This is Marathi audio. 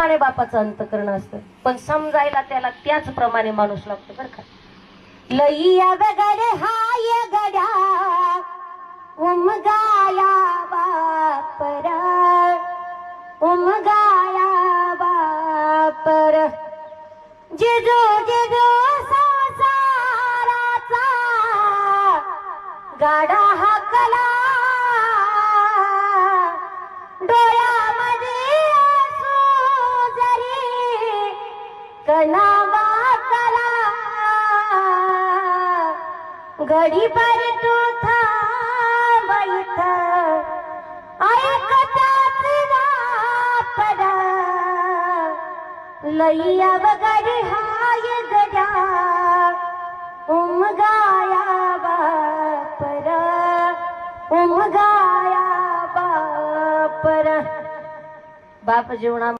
त्याप्रमाणे बापाचं अंतकरण असतं. पण समजायला त्याला त्याचप्रमाणे माणूस लागतो बरं का. लईया वगैरे हाय गड्या उमगाया बापर. उमगाया बापर. जिजो जिजो संसाराचा गाडा हा कला कला घडी पर तू थांब ऐकताच पदा लैया वगैरे हाय गड्या. उमगाया बापर उमगाया बापर बाप जीवना